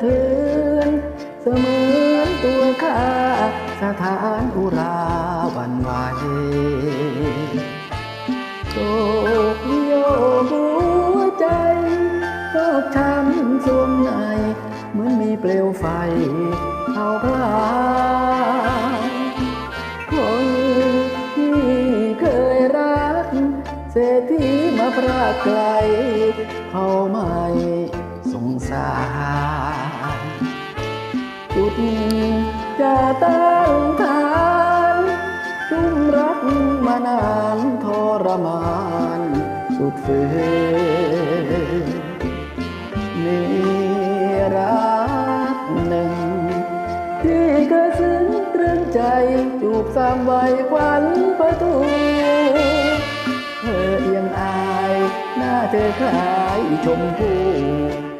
เทือนเสมือนตัวข้าสถานอุราหวันไหวโศกโยหัวใจชอบช้ำสวงในเหมือนมีเปลวไฟเผาพลายคนที่เคยรัก เศรษฐีมาพรากไกลเขาไม่ จะตั้งฐานชุ่มรักมานานทรมานสุดฝืนมีรักหนึ่ง ที่เคยซึ้งตรึงใจจูบสามวัยควันประตูเธอเอียงอาย หน้าเธอคล้ายชมพู่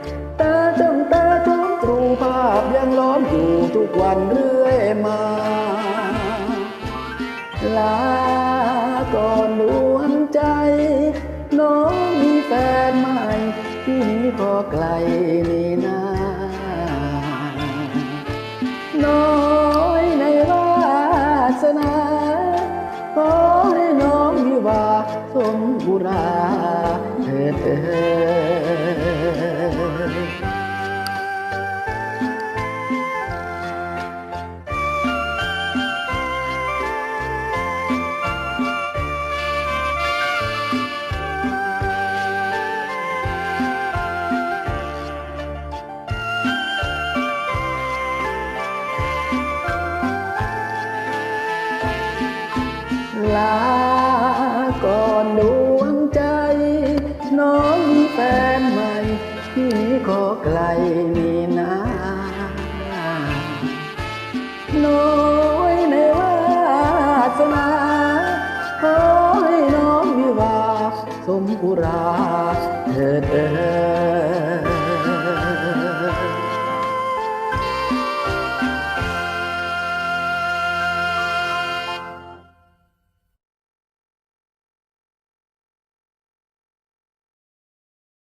งล้อมอยู่ทุกวันเรื่อยมา ลาก่อนดวงใจ น้องมีแฟนใหม่ที่นี้ขอไกลนี่นาน้อยในวาสนาขอให้น้องวิวาสมบุราเถิด ลาก่อนดวงใจ น้องมีแฟนใหม่ที่นี้ขอไกลนี่นาน้อยในวาสนาขอให้น้องวิวาสมกุราเถิดเอ่